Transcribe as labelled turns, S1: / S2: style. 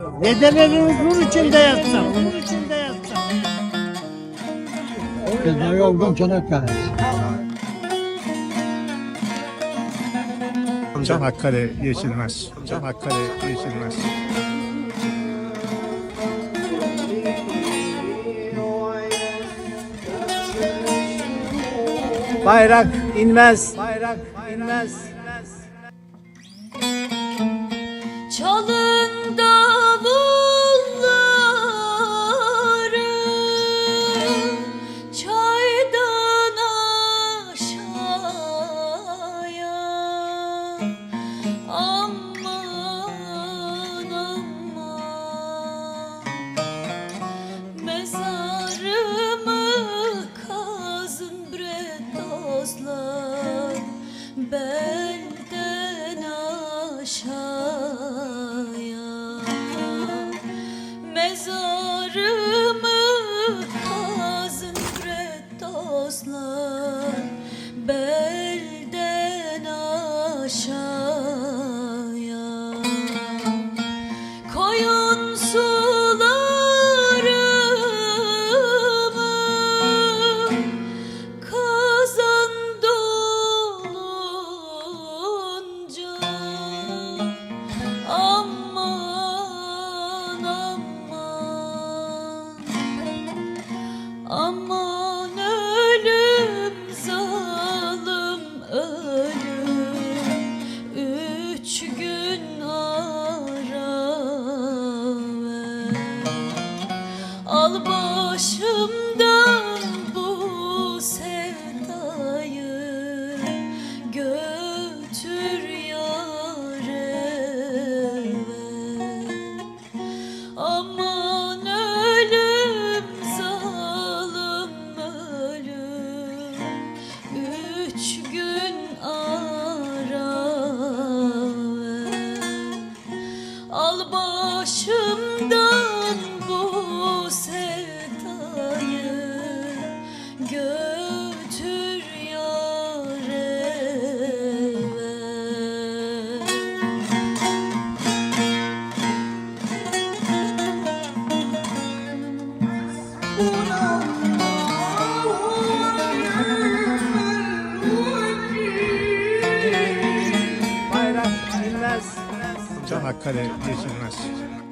S1: Dedelerin nur içinde yatsam. Nur içinde yatsam.
S2: Kızlar yoldan Çanakkale.
S3: Çanakkale geçilmez. Çanakkale geçilmez.
S1: Bayrak inmez. Bayrak inmez.
S4: Çalın but Aman ölüm zalim ölüm. Üç gün ara ver. Al başımdan başımdan bu sevdayı Götür yâre ver Bayrak 저 아카데미 예
S1: 수님
S3: 말 씀.